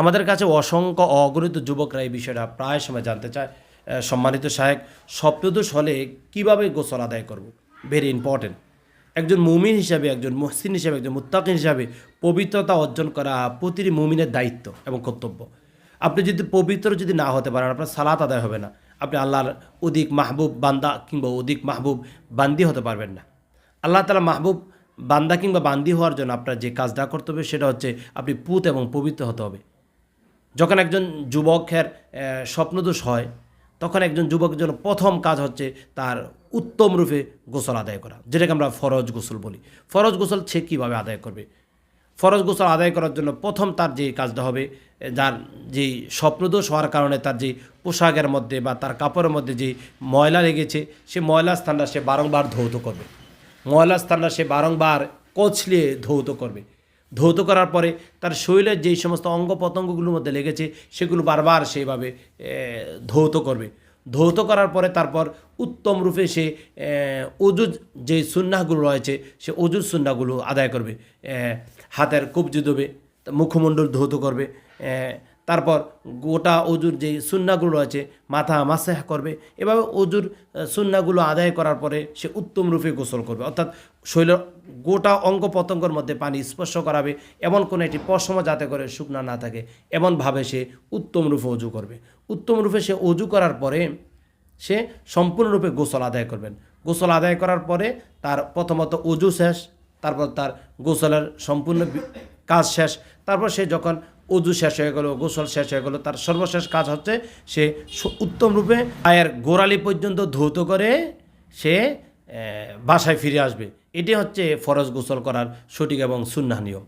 আমাদের কাছে অসংখ্য অগণিত যুবকরা এই বিষয়টা প্রায় সময় জানতে চায়। সম্মানিত সাহেব সপ্তদোষ হলে কীভাবে গোসল আদায় করব? ভেরি ইম্পর্টেন্ট একজন মুমিন হিসাবে, একজন মহসিন হিসাবে, একজন মুত্তাকিন হিসাবে পবিত্রতা অর্জন করা প্রতিটি মুমিনের দায়িত্ব এবং কর্তব্য। আপনি যদি পবিত্র যদি না হতে পারেন, আপনার সালাত আদায় হবে না। আপনি আল্লাহর অধিক মাহবুব বান্দা কিংবা অধিক মাহবুব বান্দি হতে পারবেন না। আল্লাহ তালা মাহবুব বান্দা কিংবা বান্দি হওয়ার জন্য আপনার যে কাজটা করতে হবে, সেটা হচ্ছে আপনি পুত এবং পবিত্র হতে হবে। যখন একজন যুবকের স্বপ্নদোষ হয়, তখন একজন যুবকের জন্য প্রথম কাজ হচ্ছে তার উত্তম রূপে গোসল আদায় করা, যেটাকে আমরা ফরজ গোসল বলি। ফরজ গোসল সে কীভাবে আদায় করবে? ফরজ গোসল আদায় করার জন্য প্রথম তার যে কাজটা হবে যার যে স্বপ্নদোষ হওয়ার কারণে তার যে পোশাকের মধ্যে বা তার কাপড়ের মধ্যে যে ময়লা লেগেছে, সে ময়লা স্থানটা সে বারংবার ধৌত করবে। ময়লা স্থানটা সে বারংবার কচলিয়ে ধৌত করবে। ধৌত করার পরে তার শরীরের যেই সমস্ত অঙ্গ প্রত্যঙ্গগুলোর মধ্যে লেগেছে, সেগুলো বারবার সেইভাবে ধৌত করবে। ধৌত করার পরে তারপর উত্তম রূপে সে অজুর যে সুন্নাগুলো রয়েছে, সে অজুর সুন্নাগুলো আদায় করবে। হাতের কবজি দেবে, মুখমণ্ডল ধৌত করবে। তারপর গোটা অজুর যে সুন্নাগুলো রয়েছে, মাথা মাসাহ করবে। এভাবে অজুর সুন্নাগুলো আদায় করার পরে সে উত্তম রূপে গোসল করবে। অর্থাৎ শৈলের গোটা অঙ্গ প্রত্যঙ্গের মধ্যে পানি স্পর্শ করাবে। এমন কোনো একটি পশম যাতে করে শুকনা না থাকে, এমনভাবে সে উত্তম রূপে অজু করবে। উত্তম রূপে সে অজু করার পরে সে সম্পূর্ণরূপে গোসল আদায় করবেন। গোসল আদায় করার পরে তার প্রথমত অজু শেষ, তারপর তার গোসলের সম্পূর্ণ কাজ শেষ। তারপর সে যখন অজু শেষ হয়ে গেল, গোসল শেষ হয়ে গেল, তার সর্বশেষ কাজ হচ্ছে সে উত্তম রূপে পায়ের গোড়ালি পর্যন্ত ধৌত করে সে বাসায় ফিরে আসবে। এটি হচ্ছে ফরজ গোসল করার সঠিক এবং সুন্নাহ নিয়ম।